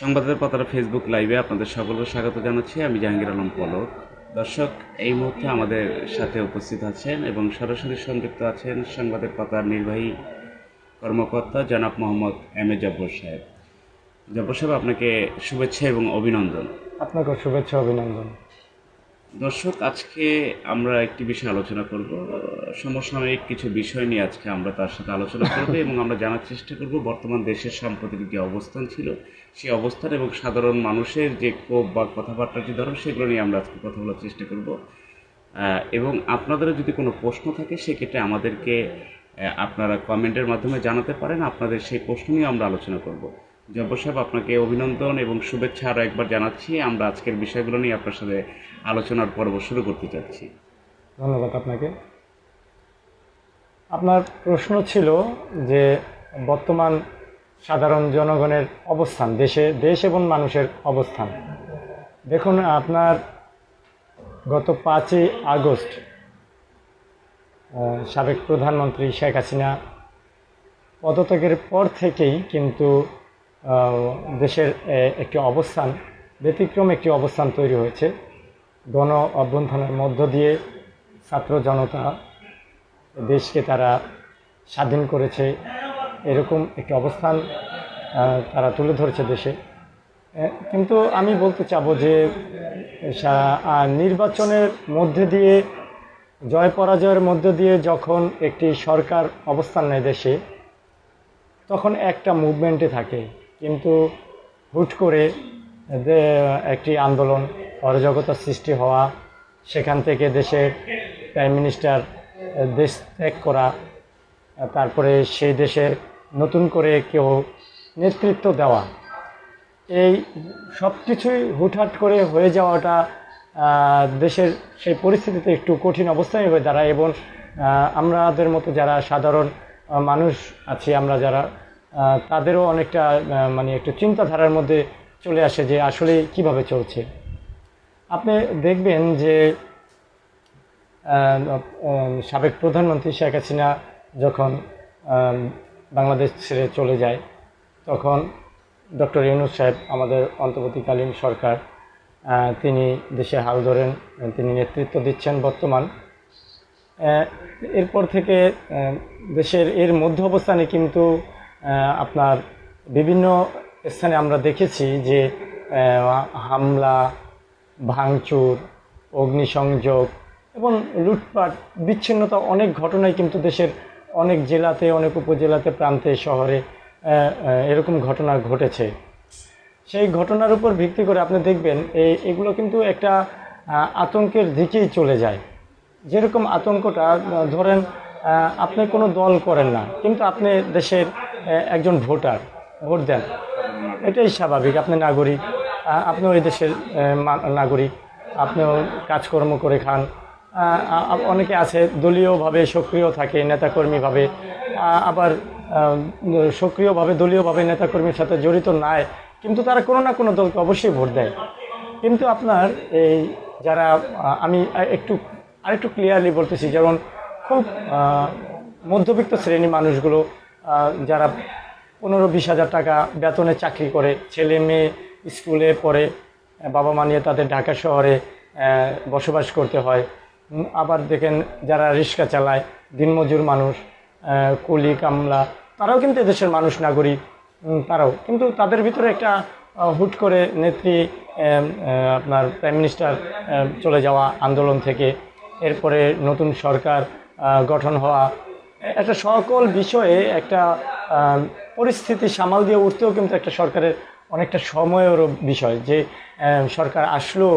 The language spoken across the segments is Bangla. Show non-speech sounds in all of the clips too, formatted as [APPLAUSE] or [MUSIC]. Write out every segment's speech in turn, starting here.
সংবাদের পাতার ফেসবুক লাইভে আপনাদের সকলকে স্বাগত জানাচ্ছি। আমি জাহাঙ্গীর আলম পলক। দর্শক, এই মুহূর্তে আমাদের সাথে উপস্থিত আছেন এবং সরাসরি সংযুক্ত আছেন সংবাদের পাতার নির্বাহী কর্মকর্তা জনাব মোহাম্মদ এম এ জব্বর সাহেব। জব্বর সাহেব, আপনাকে শুভেচ্ছা এবং অভিনন্দন। আপনাকে শুভেচ্ছা, অভিনন্দন। দর্শক আজকে আমরা একটি বিষয় আলোচনা করব। সমসাময়িক কিছু বিষয় নিয়ে আজকে আমরা তার সাথে আলোচনা করব [LAUGHS] এবং আমরা জানার চেষ্টা করব বর্তমান দেশের সাম্প্রতিক যে অবস্থান ছিল সেই অবস্থান এবং সাধারণ মানুষের যে ক্ষোভ বা কথাবার্তা যে ধরন সেগুলো নিয়ে আমরা আজকে কথা বলার চেষ্টা করব। এবং আপনাদেরও যদি কোনো প্রশ্ন থাকে সেক্ষেত্রে আমাদেরকে আপনারা কমেন্টের মাধ্যমে জানাতে পারেন। আপনাদের সেই প্রশ্ন নিয়ে আমরা আলোচনা করব। জব্বর সাহেব আপনাকে অভিনন্দন এবং শুভেচ্ছা আরও একবার জানাচ্ছি। আমরা আজকের বিষয়গুলো নিয়ে আপনার সাথে আলোচনার পর্ব শুরু করতে চাচ্ছি। ধন্যবাদ আপনাকে। আপনার প্রশ্ন ছিল যে বর্তমান সাধারণ জনগণের অবস্থান, দেশে, দেশ এবং মানুষের অবস্থান। দেখুন, আপনার গত পাঁচই আগস্ট সাবেক প্রধানমন্ত্রী শেখ হাসিনা পদত্যাগের পর থেকেই কিন্তু দেশের একটি অবস্থান, ব্যতিক্রম একটি অবস্থান তৈরি হয়েছে। গণ অভ্যন্থনের মধ্য দিয়ে ছাত্র জনতা দেশকে তারা স্বাধীন করেছে, এরকম একটি অবস্থান তারা তুলে ধরেছে দেশে। কিন্তু আমি বলতে চাবো যে নির্বাচনের মধ্যে দিয়ে, জয় পরাজয়ের মধ্য দিয়ে যখন একটি সরকার অবস্থান নেয় দেশে, তখন একটা মুভমেন্টে থাকে। কিন্তু হুট করে একটি আন্দোলন অরাজকতার সৃষ্টি হওয়া, সেখান থেকে দেশের প্রাইম মিনিস্টার দেশ ত্যাগ করা তারপরে সেই দেশের নতুন করে কেউ নেতৃত্ব দেওয়া, এই সব কিছুই হুটহাট করে হয়ে যাওয়াটা দেশের সেই পরিস্থিতিতে একটু কঠিন অবস্থায় হয়ে দাঁড়ায় এবং আমাদের মতো যারা সাধারণ মানুষ আছি, আমরা যারা তাদেরও অনেকটা মানে একটু চিন্তাধারার মধ্যে চলে আসে যে আসলে কীভাবে চলছে। আপনি দেখবেন যে সাবেক প্রধানমন্ত্রী শেখ হাসিনা যখন বাংলাদেশ ছেড়ে চলে যায়, তখন ডক্টর ইউনুস সাহেব আমাদের অন্তর্বর্তীকালীন সরকার তিনি দেশে হাল ধরেন, তিনি নেতৃত্ব দিচ্ছেন বর্তমান। এরপর থেকে দেশের এর মধ্য অবস্থানে কিন্তু আপনার বিভিন্ন স্থানে আমরা দেখেছি যে হামলা, ভাঙচুর, অগ্নিসংযোগ এবং লুটপাট, বিচ্ছিন্নতা অনেক ঘটনাই কিন্তু দেশের অনেক জেলাতে, অনেক উপজেলাতে, প্রান্তে, শহরে এরকম ঘটনা ঘটেছে। সেই ঘটনার উপর ভিত্তি করে আপনি দেখবেন এই এগুলো কিন্তু একটা আতঙ্কের দিকেই চলে যায়। যেরকম আতঙ্কটা ধরেন আপনি কোনো দল করেন না, কিন্তু আপনি দেশের একজন ভোটার, ভোট দেন। এটাই স্বাভাবিক, আপনি নাগরিক আপনিও এই দেশের নাগরিক, আপনিও কাজকর্ম করে খান। অনেকে আছে দলীয়ভাবে সক্রিয় থাকে নেতাকর্মীভাবে আবার সক্রিয়ভাবে, দলীয়ভাবে নেতাকর্মীর সাথে জড়িত নাই, কিন্তু তারা কোনো না কোনো দলকে অবশ্যই ভোট দেয়। কিন্তু আপনার এই যারা আমি একটু, আরেকটু ক্লিয়ারলি বলতেছি, যেমন খুব মধ্যবিত্ত শ্রেণি মানুষগুলো যারা পনেরো বিশ হাজার টাকা বেতনে চাকরি করে। ছেলে মেয়ে স্কুলে পড়ে বাবা মা নিয়ে তাদের ঢাকা শহরে বসবাস করতে হয়। আবার দেখেন যারা রিক্সা চালায়, দিনমজুর মানুষ কুলি, কামলা, তারাও কিন্তু এদেশের মানুষ, নাগরিক তারাও। কিন্তু তাদের ভিতরে একটা হুট করে নেত্রী আপনার প্রাইম মিনিস্টার চলে যাওয়া আন্দোলন থেকে। এরপরে নতুন সরকার গঠন হওয়া। একটা সকল বিষয়ে একটা পরিস্থিতি সামাল দিয়ে উঠতেও কিন্তু একটা সরকারের অনেকটা সময়েরও বিষয় যে সরকার আসলো,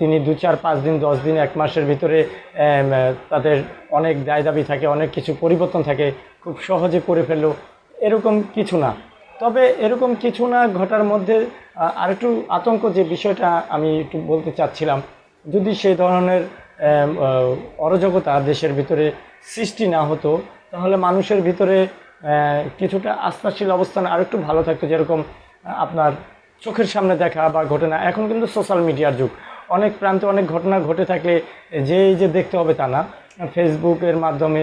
তিনি দু চার পাঁচ দিন, দশ দিন, এক মাসের ভিতরে তাদের অনেক দায় দাবি থাকে, অনেক কিছু পরিবর্তন থাকে, খুব সহজে করে ফেলল, এরকম কিছু না। তবে এরকম কিছু না ঘটার মধ্যে আরেকটু আতঙ্ক যে বিষয়টা আমি একটু বলতে চাচ্ছিলাম, যদি সেই ধরনের অরাজকতা দেশের ভিতরে সৃষ্টি না হতো, তাহলে মানুষের ভিতরে কিছুটা আস্থাশীল অবস্থান আরেকটু ভালো থাকতো, যেরকম আপনার চোখের সামনে দেখা বা ঘটনা। এখন কিন্তু সোশ্যাল মিডিয়ার যুগ। অনেক প্রান্তে অনেক ঘটনা ঘটে থাকলে যে এই যে দেখতে হবে তা না। ফেসবুকের মাধ্যমে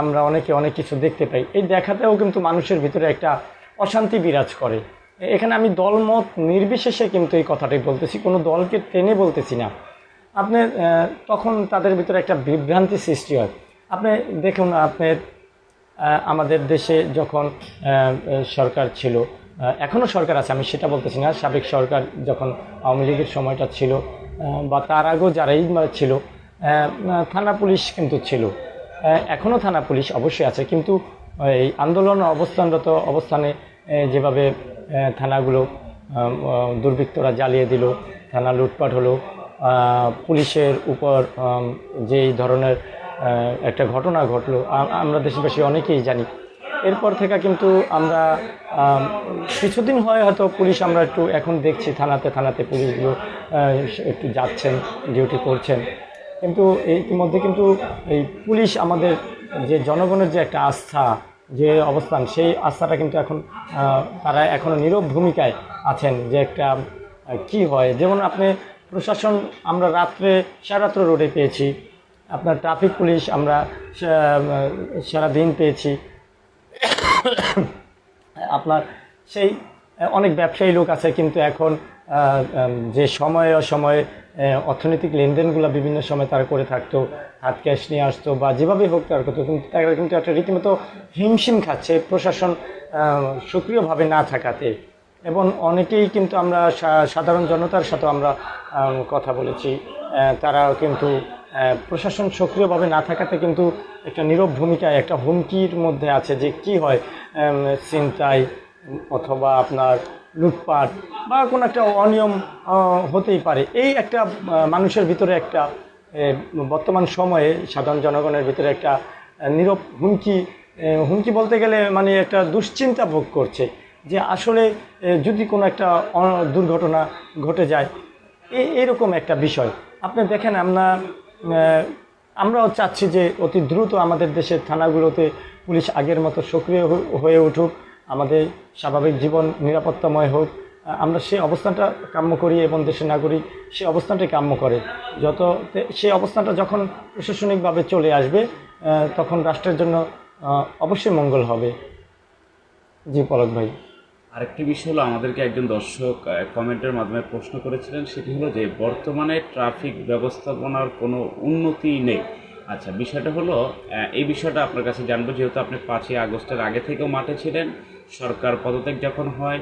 আমরা অনেকে অনেক কিছু দেখতে পাই। এই দেখাতেও কিন্তু মানুষের ভিতরে একটা অশান্তি বিরাজ করে। এখানে আমি দলমত নির্বিশেষে কিন্তু এই কথাটাই বলতেছি, কোনো দলকে টেনে বলতেছি না। আপনি তখন তাদের ভিতরে একটা বিভ্রান্তি সৃষ্টি হয়। আপনি দেখুন, আপনার আমাদের দেশে যখন সরকার ছিল এখনও সরকার আছে, আমি সেটা বলতেছি না, সাবেক সরকার যখন আওয়ামী লীগের সময়টা ছিল বা তার আগেও যারাই ছিল থানা পুলিশ কিন্তু ছিল। এখনও থানা পুলিশ অবশ্যই আছে, কিন্তু এই আন্দোলন অবস্থানরত অবস্থানে যেভাবে থানাগুলো দুর্বৃত্তরা জ্বালিয়ে দিল, থানা লুটপাট হলো পুলিশের উপর যেই ধরনের একটা ঘটনা ঘটলো। আমরা দেশবাসী অনেকেই জানি। এরপর থেকে কিন্তু আমরা কিছুদিন হয় হয়তো পুলিশ আমরা একটু এখন দেখছি, থানাতে থানাতে পুলিশগুলো একটু যাচ্ছেন ডিউটি করছেন। কিন্তু ইতিমধ্যে কিন্তু এই পুলিশ আমাদের যে জনগণের যে একটা আস্থা, যে অবস্থান, সেই আস্থাটা কিন্তু এখন তারা এখনও নীরব ভূমিকায় আছেন যে একটা কি হয়। যেমন আপনি প্রশাসন, আমরা রাত্রে সারাত্র রোডে পেয়েছি। আপনার ট্রাফিক পুলিশ, আমরা সা- সারা দিন পেয়েছি। আপনার সেই, অনেক ব্যবসায়ী লোক আছে, কিন্তু এখন যে সময়ে অসময়ে অর্থনৈতিক লেনদেনগুলো বিভিন্ন সময় তারা করে থাকতো, হাত ক্যাশ নিয়ে আসতো বা যেভাবে হোক তার করতো, কিন্তু তারা কিন্তু একটা রীতিমতো হিমশিম খাচ্ছে প্রশাসন সক্রিয়ভাবে না থাকাতে। এবং অনেকেই কিন্তু আমরা সাধারণ জনতার সাথে আমরা কথা বলেছি তারা কিন্তু প্রশাসন সক্রিয়ভাবে না থাকাতে কিন্তু একটা নীরব ভূমিকায় একটা হুমকির মধ্যে আছে যে কি হয় আম, ছিনতাই অথবা আপনার লুটপাট বা কোনো একটা অনিয়ম হতেই পারে। এই একটা মানুষের ভিতরে একটা বর্তমান সময়ে সাধারণ জনগণের ভিতরে একটা নীরব হুমকি হুমকি বলতে গেলে মানে একটা দুশ্চিন্তা ভোগ করছে যে আসলে যদি কোনো একটা দুর্ঘটনা ঘটে যায় এরকম একটা বিষয়। আপনি দেখেন আমরা আমরাও চাচ্ছি যে অতি দ্রুত আমাদের দেশের থানাগুলোতে পুলিশ আগের মতো সক্রিয় হয়ে উঠুক, আমাদের স্বাভাবিক জীবন নিরাপত্তাময় হোক। আমরা সেই অবস্থানটা কাম্য করি এবং দেশের নাগরিক সেই অবস্থানটাই কাম্য করে। যত সেই অবস্থানটা যখন প্রশাসনিকভাবে চলে আসবে তখন রাষ্ট্রের জন্য অবশ্যই মঙ্গল হবে। জি পলক ভাই। আরেকটি বিষয় হলো, আমাদেরকে একজন দর্শক কমেন্টের মাধ্যমে প্রশ্ন করেছিলেন, সেটি হলো যে বর্তমানে ট্রাফিক ব্যবস্থাপনার কোনো উন্নতি নেই। আচ্ছা বিষয়টা হলো এই বিষয়টা আপনার কাছে জানব, যেহেতু আপনি পাঁচই আগস্টের আগে থেকেও মাঠে ছিলেন, সরকার পদত্যাগ যখন হয়,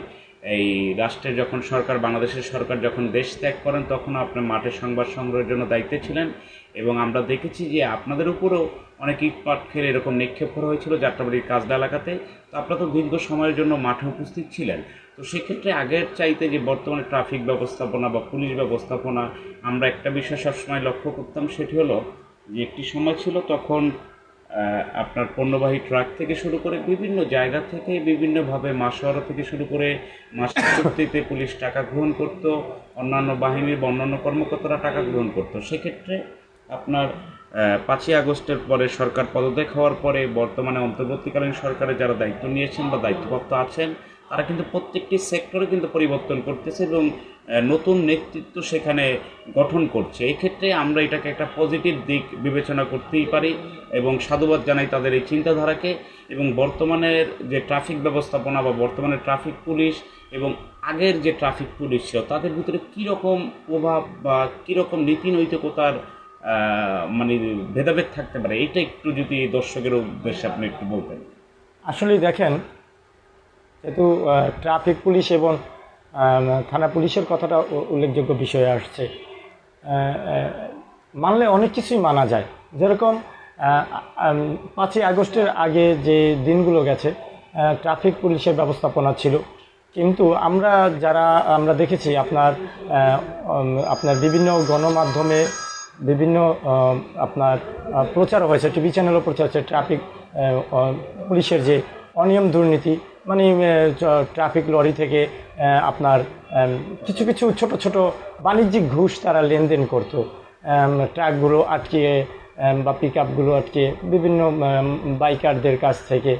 এই রাষ্ট্রের যখন সরকার, বাংলাদেশের সরকার যখন দেশ ত্যাগ করেন, তখন আপনি মাঠে সংবাদ সংগ্রহের জন্য দায়িত্বে ছিলেন। এবং আমরা দেখেছি যে আপনাদের উপরেও অনেক ইট পাটখের এরকম নিক্ষেপ করা হয়েছিল যাত্রাবাড়ির কাজদা এলাকাতে। তো আপনারা তো দীর্ঘ সময়ের জন্য মাঠে উপস্থিত ছিলেন। তো সেক্ষেত্রে আগের চাইতে যে বর্তমানে ট্রাফিক ব্যবস্থাপনা বা পুলিশ ব্যবস্থাপনা, আমরা একটা বিষয় সবসময় লক্ষ্য করতাম, সেটি হলো যে একটি সময় ছিল তখন আপনার পণ্যবাহী ট্রাক থেকে শুরু করে বিভিন্ন জায়গা থেকে বিভিন্নভাবে মাসোয়ারা থেকে শুরু করে মাসের পুলিশ টাকা গ্রহণ করত, অন্যান্য বাহিনীর বা অন্যান্য কর্মকর্তারা টাকা গ্রহণ করতো। সেক্ষেত্রে আপনার পাঁচই আগস্টের পরে সরকার পদত্যাগ হওয়ার পরে বর্তমানে অন্তর্বর্তীকালীন সরকারের যারা দায়িত্ব নিয়েছেন বা দায়িত্বপ্রাপ্ত আছেন, তারা কিন্তু প্রত্যেকটি সেক্টরে কিন্তু পরিবর্তন করতেছে এবং নতুন নেতৃত্ব সেখানে গঠন করছে। এই ক্ষেত্রে আমরা এটাকে একটা পজিটিভ দিক বিবেচনা করতেই পারি এবং সাধুবাদ জানাই তাদের এই চিন্তাধারাকে এবং বর্তমানের যে ট্রাফিক ব্যবস্থাপনা বা বর্তমানে ট্রাফিক পুলিশ এবং আগের যে ট্রাফিক পুলিশ ছিল, তাদের ভিতরে কীরকম প্রভাব বা কীরকম নীতি নৈতিকতার মানে ভেদাভেদ থাকতে পারে। এটা একটু যদি দর্শকের উদ্দেশ্যে আপনি একটু বলতেন। আসলেই দেখেন, যেহেতু ট্রাফিক পুলিশ এবং থানা পুলিশের কথাটা উল্লেখযোগ্য বিষয়ে আসছে। মানলে অনেক কিছুই মানা যায়। যেরকম পাঁচই আগস্টের আগে যে দিনগুলো গেছে ট্রাফিক পুলিশের ব্যবস্থাপনা ছিল। কিন্তু আমরা যারা, আমরা দেখেছি আপনার আপনার বিভিন্ন গণমাধ্যমে বিভিন্ন আপনার প্রচার হয়েছে টিভি চ্যানেলও প্রচার হয়েছে ট্রাফিক পুলিশের যে অনিয়ম দুর্নীতি মানে ট্রাফিক লরি থেকে আপনার কিছু কিছু ছোট ছোট বাণিজ্যিক ঘুষ তারা লেনদেন করতো। ট্রাকগুলো আটকিয়ে বা পিক আপগুলো আটকিয়ে বিভিন্ন বাইকারদের কাছ থেকে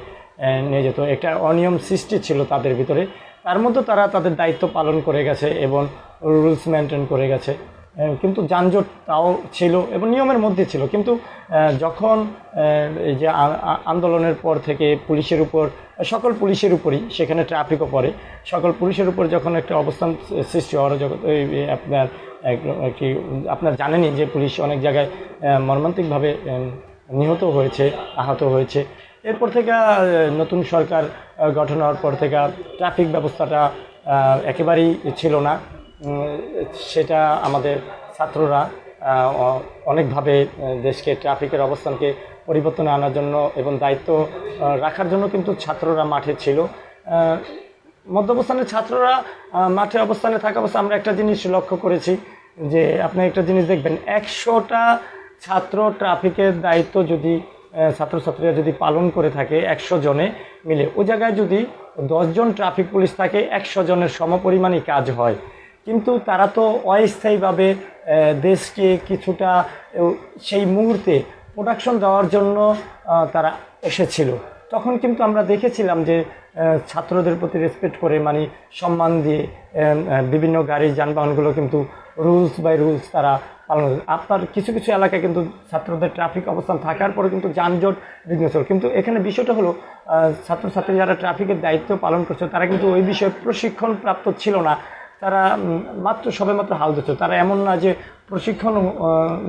নিয়ে যেত। একটা অনিয়ম সৃষ্টি ছিল তাদের ভিতরে। তার মধ্যে তারা তাদের দায়িত্ব পালন করে গেছে এবং রুলস মেনটেন করে গেছে। কিন্তু যানজট তাও ছিল এবং নিয়মের মধ্যে ছিল। কিন্তু যখন এই যে আন্দোলনের পর থেকে পুলিশের উপর, সকল পুলিশের উপরই সেখানে ট্রাফিকও পড়ে। সকল পুলিশের উপর যখন একটা অবস্থান সৃষ্টি এই আপনার, এক- কি আপনার জানেনই যে পুলিশ অনেক জায়গায় মর্মান্তিকভাবে নিহত হয়েছে, আহত হয়েছে। এরপর থেকে নতুন সরকার গঠন হওয়ার পর থেকে ট্রাফিক ব্যবস্থাটা একেবারেই ছিল না। সেটা আমাদের ছাত্ররা অনেকভাবে দেশকে ট্রাফিকের অবস্থানকে পরিবর্তনে আনার জন্য এবং দায়িত্ব রাখার জন্য কিন্তু ছাত্ররা মাঠে ছিল। মধ্যবস্থানের ছাত্ররা মাঠে অবস্থানে থাকা অবস্থা আমরা একটা জিনিস লক্ষ্য করেছি যে, আপনি একটা জিনিস দেখবেন, একশোটা ছাত্র ট্রাফিকের দায়িত্ব যদি ছাত্রছাত্রীরা যদি পালন করে থাকে একশো জনে মিলে, ওই জায়গায় যদি দশজন ট্রাফিক পুলিশ থাকে, একশো জনের সমপরিমাণই কাজ হয়। কিন্তু তারা তো অস্থায়ীভাবে দেশকে কিছুটা সেই মুহূর্তে প্রোডাকশন দেওয়ার জন্য তারা এসেছিল। তখন কিন্তু আমরা দেখেছিলাম যে ছাত্রদের প্রতি রেসপেক্ট করে মানে সম্মান দিয়ে বিভিন্ন গাড়ি যানবাহনগুলো কিন্তু রুলস বাই রুলস তারা পালন। আপনার কিছু কিছু এলাকায় কিন্তু ছাত্রদের ট্রাফিক অবস্থান থাকার পরে কিন্তু যানজট বিঘ্ন ছিল। কিন্তু এখানে বিষয়টা হলো ছাত্রছাত্রী যারা ট্রাফিকের দায়িত্ব পালন করছে, তারা কিন্তু ওই বিষয়ে প্রশিক্ষণ প্রাপ্ত ছিল না। তারা মাত্র সবেমাত্র হাল দিচ্ছে তারা এমন না যে প্রশিক্ষণ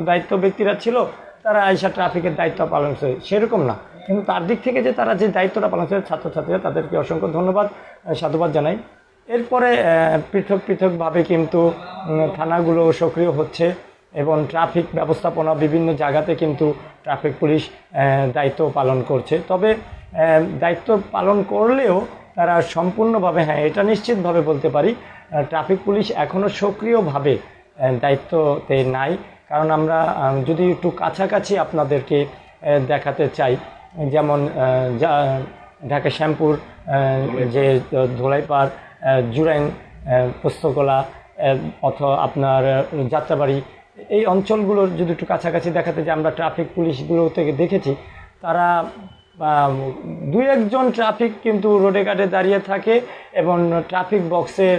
দায়িত্ব ব্যক্তিরা ছিল, তারা আইসা ট্রাফিকের দায়িত্ব পালন করছে। সেরকম না। কিন্তু তার দিক থেকে যে তারা যে দায়িত্বটা পালন করছে, ছাত্রছাত্রীরা তাদেরকে অসংখ্য ধন্যবাদ সাধুবাদ জানাই। এরপরে পৃথক পৃথকভাবে কিন্তু থানাগুলো সক্রিয় হচ্ছে এবং ট্রাফিক ব্যবস্থাপনা বিভিন্ন জায়গাতে কিন্তু ট্রাফিক পুলিশ দায়িত্ব পালন করছে। তবে দায়িত্ব পালন করলেও তারা সম্পূর্ণভাবে হ্যাঁ এটা নিশ্চিতভাবে বলতে পারি ট্রাফিক পুলিশ এখনও সক্রিয়ভাবে দায়িত্বতে নাই। কারণ আমরা যদি একটু কাছাকাছি আপনাদেরকে দেখাতে চাই, যেমন ঢাকা শ্যামপুর যে ধোলাইপাড় জুরাইন পোস্তকলা অথবা আপনার যাত্রাবাড়ি, এই অঞ্চলগুলোর যদি একটু কাছাকাছি দেখাতে যে আমরা ট্রাফিক পুলিশগুলো থেকে দেখেছি, তারা দুই একজন ট্রাফিক কিন্তু রোডে ঘাটে দাঁড়িয়ে থাকে এবং ট্রাফিক বক্সের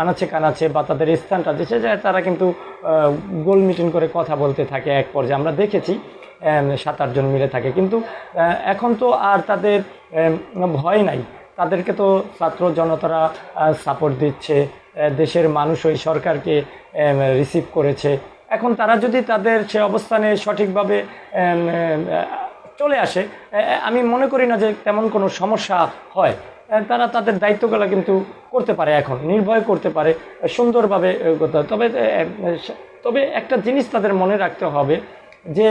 আনাচে কানাচে বা তাদের স্থানটা যেসে যায় তারা কিন্তু গোল মিটিং করে কথা বলতে থাকে এক পর্যায়ে। আমরা দেখেছি সাত আটজন মিলে থাকে। কিন্তু এখন তো আর তাদের ভয় নাই। তাদেরকে তো ছাত্র জনতারা সাপোর্ট দিচ্ছে দেশের মানুষ ওই সরকারকে রিসিভ করেছে। এখন তারা যদি তাদের সে অবস্থানে সঠিকভাবে চলে আসে আমি মনে করি না যে তেমন কোনো সমস্যা হয় তারা তাদের দায়িত্বগুলো কিন্তু করতে পারে এখন, নির্ভয় করতে পারে সুন্দরভাবে। তবে তবে একটা জিনিস তাদের মনে রাখতে হবে যে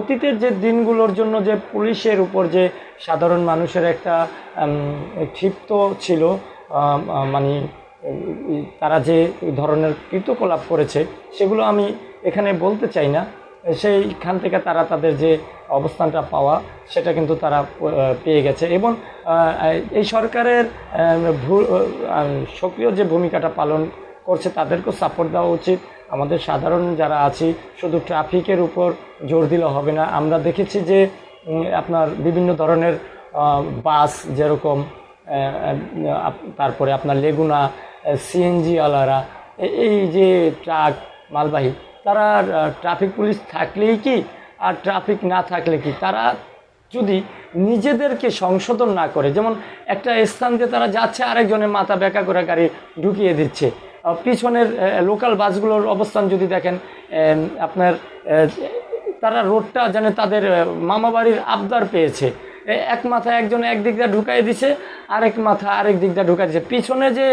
অতীতের যে দিনগুলোর জন্য যে পুলিশের উপর যে সাধারণ মানুষের একটা ক্ষিপ্ত ছিল মানে তারা যে ধরনের কৃতকলাপ করেছে, সেগুলো আমি এখানে বলতে চাই না সেইখান থেকে তারা তাদের যে অবস্থানটা পাওয়া, সেটা কিন্তু তারা পেয়ে গেছে। এবং এই সরকারের সক্রিয় যে ভূমিকাটা পালন করছে, তাদেরকেও সাপোর্ট দেওয়া উচিত। আমাদের সাধারণ যারা আছি, শুধু ট্রাফিকের উপর জোর দিলে হবে না। আমরা দেখেছি যে আপনার বিভিন্ন ধরনের বাস যেরকম তারপরে আপনার লেগুনা সিএনজি আলারা এই যে ট্রাক, মালবাহী তারা ট্রাফিক পুলিশ থাকলেই কি আর ট্রাফিক না থাকলে কি? তারা যদি নিজেদেরকে সংশোধন না করে, যেমন একটা স্থান দিয়ে তারা যাচ্ছে, আরেকজনের মাথা বেঁকা করে গাড়ি ঢুকিয়ে দিচ্ছে। পিছনের লোকাল বাসগুলোর অবস্থান যদি দেখেন আপনার তারা রোডটা যেন তাদের মামাবাড়ির আবদার পেয়েছে। এক মাথা একজন একদিক দিয়ে ঢুকাই দিছে, আরেক মাথা আরেক দিক দিয়ে ঢুকাই দিচ্ছে পিছনে যে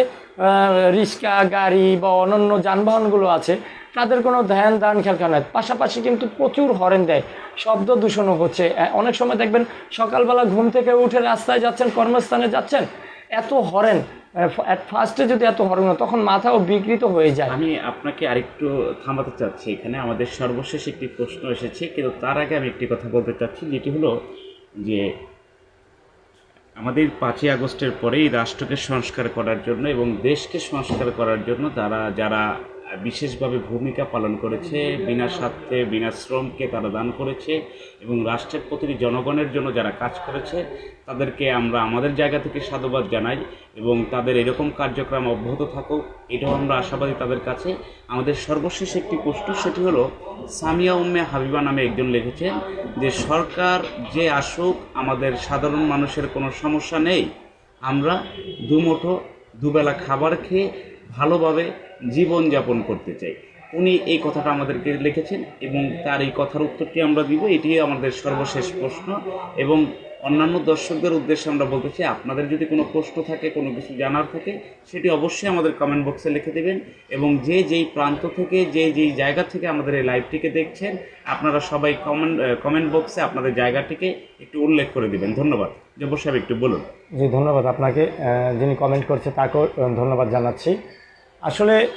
রিক্সা, গাড়ি বা অন্যান্য যানবাহনগুলো আছে তাদের কোনো ধ্যান দান খেয়াল নয় পাশাপাশি কিন্তু প্রচুর হরেন দেয়। শব্দ দূষণও হচ্ছে। অনেক সময় দেখবেন সকালবেলা ঘুম থেকে উঠে রাস্তায় যাচ্ছেন কর্মস্থানে যাচ্ছেন এত হরেন। ফার্স্টে যদি এত হরেন হয়, তখন মাথাও বিকৃত হয়ে যায়। আমি আপনাকে আরেকটু থামাতে চাচ্ছি। এখানে আমাদের সর্বশেষ একটি প্রশ্ন এসেছে কিন্তু তার আগে আমি একটি কথা বলতে চাচ্ছি যেটি হলো যে আমাদের পাঁচই আগস্টের পরেই রাষ্ট্রকে সংস্কার করার জন্য এবং দেশকে সংস্কার করার জন্য তারা যারা বিশেষভাবে ভূমিকা পালন করেছে, বিনা স্বার্থে, বিনা শ্রমকে তারা দান করেছে এবং রাষ্ট্রের প্রতিটি জনগণের জন্য যারা কাজ করেছে, তাদেরকে আমরা আমাদের জায়গা থেকে সাধুবাদ জানাই এবং তাদের এরকম কার্যক্রম অব্যাহত থাকুক, এটাও আমরা আশাবাদী তাদের কাছে। আমাদের সর্বশেষ একটি প্রশ্ন, সেটি হলো, সামিয়া উম্মে হাবিবা নামে একজন লিখেছেন যে, সরকার যে আসুক, আমাদের সাধারণ মানুষের কোনো সমস্যা নেই। আমরা দুমুঠো দুবেলা খাবার খেয়ে ভালোভাবে জীবনযাপন করতে চাই। উনি এই কথাটা আমাদেরকে লিখেছেন এবং তার এই কথার উত্তরটি আমরা দিব, এটি আমাদের সর্বশেষ প্রশ্ন এবং অন্যান্য দর্শকদের উদ্দেশ্যে আমরা বলতে চাই, আপনাদের যদি কোনো প্রশ্ন থাকে, কোনো কিছু জানার থাকে, সেটি অবশ্যই আমাদের কমেন্ট বক্সে লিখে দেবেন এবং যে যেই প্রান্ত থেকে, যে যেই জায়গা থেকে আমাদের এই লাইভটিকে দেখছেন, আপনারা সবাই কমেন্ট কমেন্ট বক্সে আপনাদের জায়গাটিকে একটু উল্লেখ করে দেবেন। ধন্যবাদ। জব্বর সাহেব, একটু বলুন। জি, ধন্যবাদ আপনাকে। যিনি কমেন্ট করছে তাকেও ধন্যবাদ জানাচ্ছি। আসলে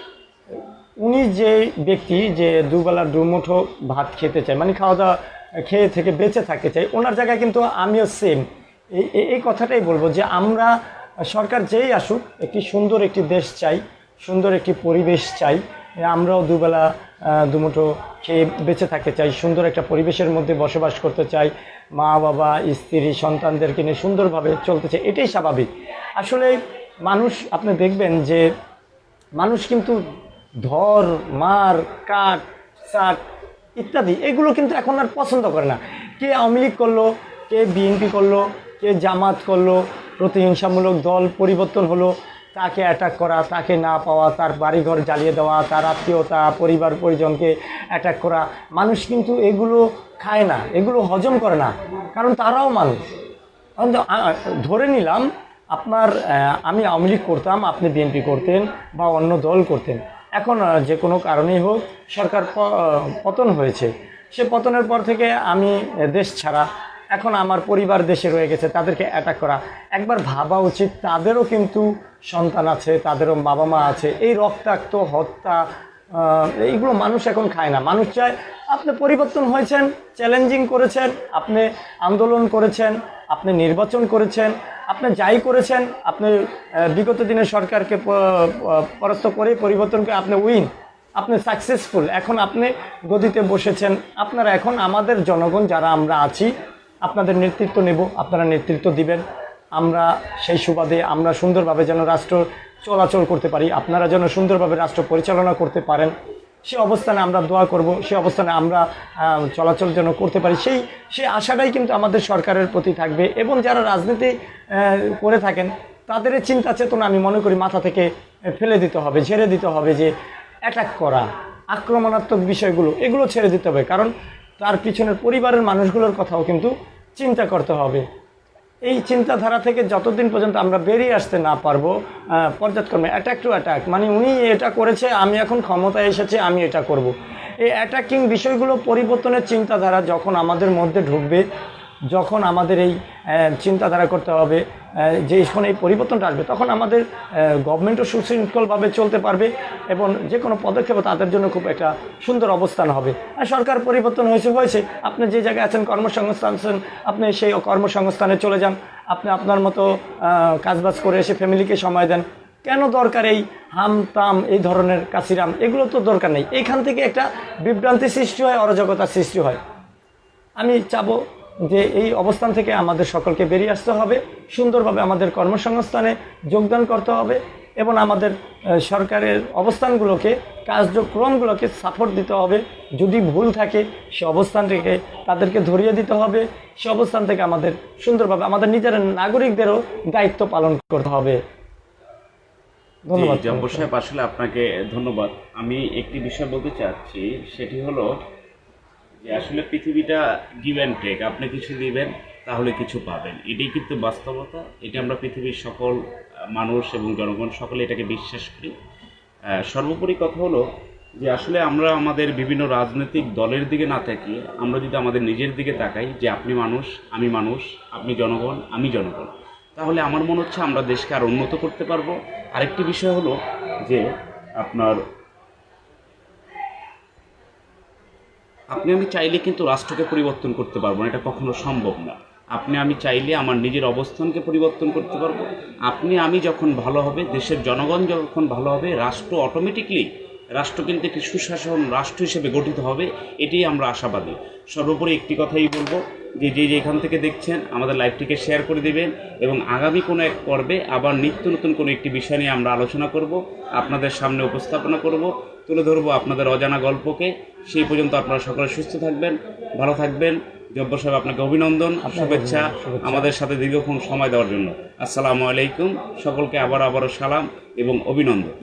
উনি যে ব্যক্তি যে দুবেলা দুমুঠো ভাত খেতে চায় মানে খাওয়া দাওয়া খেয়ে থেকে বেঁচে থাকতে চাই ওনার জায়গায় কিন্তু আমিও সেম এই, এই- কথাটাই বলব যে আমরা সরকার যেই আসুক, একটি সুন্দর একটি দেশ চাই, সুন্দর একটি পরিবেশ চাই, আমরাও দুবেলা দুমুঠো খেয়ে বেঁচে থাকতে চাই, সুন্দর একটা পরিবেশের মধ্যে বসবাস করতে চাই, মা, বাবা, স্ত্রী, সন্তানদেরকে নিয়ে সুন্দরভাবে চলতে চাই, এটাই স্বাভাবিক। আসলে মানুষ, আপনি দেখবেন যে মানুষ কিন্তু ধর, মার কাট চাট ইত্যাদি, এগুলো কিন্তু এখন আর পছন্দ করে না। কে আওয়ামী লীগ করল, কে বিএনপি করল, কে জামাত করল, প্রতিহিংসামূলক দল পরিবর্তন হলো, তাকে অ্যাটাক করা, তাকে না পাওয়া, তার বাড়িঘর জ্বালিয়ে দেওয়া, তার আত্মীয়তা, পরিবার, পরিজনকে অ্যাটাক করা। মানুষ কিন্তু এগুলো খায় না, এগুলো হজম করে না, কারণ তারাও মানুষ। ধরে নিলাম আপনার আমি আওয়ামী লীগ করতাম, আপনি বিএনপি করতেন বা অন্য দল করতেন। এখন যে কোনো কারণেই হোক, সরকার পতন হয়েছে। সে পতনের পর থেকে আমি দেশ ছাড়া, এখন আমার পরিবার দেশে রয়ে গেছে, তাদেরকে অ্যাটাক করা। একবার ভাবা উচিত, তাদেরও কিন্তু সন্তান আছে, তাদেরও বাবা মা আছে। এই রক্তাক্ত, হত্যা এইগুলো মানুষ এখন খায় না। মানুষ চায়, আপনি পরিবর্তন হয়েছেন চ্যালেঞ্জিং করেছেন, আপনি আন্দোলন করেছেন, আপনি নির্বাচন করেছেন আপনি যাই করেছেন, আপনি বিগত দিনে সরকারকে পরাস্ত করে পরিবর্তনকে আপনি উইন, আপনি সাকসেসফুল এখন আপনি গদিতে বসেছেন, আপনারা এখন আমাদের জনগণ যারা আমরা আছি, আপনাদের নেতৃত্ব নেব, আপনারা নেতৃত্ব দিবেন। আমরা সেই সুবাদে আমরা সুন্দরভাবে যেন রাষ্ট্র চলাচল করতে পারি, আপনারা যেন সুন্দরভাবে রাষ্ট্র পরিচালনা করতে পারেন। সে অবস্থানে আমরা দোয়া করব, সে অবস্থানে আমরা চলাচল যেন করতে পারি। সেই সেই আশাটাই কিন্তু আমাদের সরকারের প্রতি থাকবে এবং যারা রাজনীতি করে থাকেন, তাদের চিন্তা চেতনা আমি মনে করি মাথা থেকে ফেলে দিতে হবে, ঝেড়ে দিতে হবে যে অ্যাটাক করা, আক্রমণাত্মক বিষয়গুলো, এগুলো ছেড়ে দিতে হবে। কারণ তার পিছনের পরিবারের মানুষগুলোর কথাও কিন্তু চিন্তা করতে হবে। এই চিন্তাধারা থেকে যতদিন পর্যন্ত আমরা বেরিয়ে আসতে না পারব পর্যাতক্রমে অ্যাটাক টু অ্যাটাক মানে উনি এটা করেছে, আমি এখন ক্ষমতায় এসেছি, আমি এটা করব। এই অ্যাটাকিং বিষয়গুলো পরিবর্তনের চিন্তাধারা যখন আমাদের মধ্যে ঢুকবে যখন আমাদের এই চিন্তাধারা করতে হবে যে যখন এই পরিবর্তনটা আসবে, তখন আমাদের গভর্নমেন্টও সুশৃঙ্খলভাবে চলতে পারবে এবং যে কোনো পদক্ষেপ তাদের জন্য খুব একটা সুন্দর অবস্থান হবে। আর সরকার পরিবর্তন হয়েছে হয়েছে। আপনি যে জায়গায় আছেন, কর্মসংস্থান আছেন, আপনি সেই কর্মসংস্থানে চলে যান। আপনি আপনার মতো কাজবাজ করে এসে ফ্যামিলিকে সময় দেন। কেন দরকার এই হাম, তাম, এই ধরনের কাশিরাম? এগুলো তো দরকার নেই। এইখান থেকে একটা বিভ্রান্তি সৃষ্টি হয় অরাজকতার সৃষ্টি হয়। আমি চাবো যে এই অবস্থান থেকে আমাদের সকলকে বেরিয়ে আসতে হবে, সুন্দরভাবে আমাদের কর্মসংস্থানে যোগদান করতে হবে এবং আমাদের সরকারের অবস্থানগুলোকে, কার্যক্রমগুলোকে সাপোর্ট দিতে হবে। যদি ভুল থাকে, সে অবস্থান থেকে তাদেরকে ধরিয়ে দিতে হবে। সে অবস্থান থেকে আমাদের সুন্দরভাবে আমাদের নিজের নাগরিকদেরও দায়িত্ব পালন করতে হবে। ধন্যবাদ। সাহেব, আসলে আপনাকে ধন্যবাদ। আমি একটি বিষয় বলতে চাচ্ছি, সেটি হলো যে আসলে পৃথিবীটা গিভ অ্যান্ড টেক আপনি কিছু দিবেন তাহলে কিছু পাবেন। এটাই কিন্তু বাস্তবতা। এটা আমরা পৃথিবীর সকল মানুষ এবং জনগণ সকলে এটাকে বিশ্বাস করি। সর্বোপরি কথা হলো যে আসলে আমরা আমাদের বিভিন্ন রাজনৈতিক দলের দিকে না তাকিয়ে, আমরা যদি আমাদের নিজের দিকে তাকাই যে আপনি মানুষ, আমি মানুষ, আপনি জনগণ, আমি জনগণ, তাহলে আমার মনে হচ্ছে আমরা দেশকে আর উন্নত করতে পারব। আরেকটি বিষয় হলো যে আপনার আপনি আমি চাইলে কিন্তু রাষ্ট্রকে পরিবর্তন করতে পারব না, এটা কখনো সম্ভব না। আপনি আমি চাইলে আমার নিজের অবস্থানকে পরিবর্তন করতে পারব। আপনি আমি যখন ভালো হবে, দেশের জনগণ যখন ভালো হবে, রাষ্ট্র অটোমেটিকলি রাষ্ট্র কিন্তু একটি সুশাসন রাষ্ট্র হিসেবে গঠিত হবে এটি আমরা আশাবাদী। সর্বোপরি একটি কথাই বলব যে যে যেখান থেকে দেখছেন, আমাদের লাইভটিকে শেয়ার করে দিবেন এবং আগামী কোনো এক পর্বে আবার নিত্য নতুন কোনো একটি বিষয় নিয়ে আমরা আলোচনা করব, আপনাদের সামনে উপস্থাপনা করব। তুলে ধরবো আপনাদের অজানা গল্পকে। সেই পর্যন্ত আপনারা সকলে সুস্থ থাকবেন ভালো থাকবেন। জব্ব সাহেব আপনাকে অভিনন্দন আর শুভেচ্ছা। আমাদের সাথে দীর্ঘক্ষণ সময় দেওয়ার জন্য। আসসালামু আলাইকুম। সকলকে আবার আবারও সালাম এবং অভিনন্দন।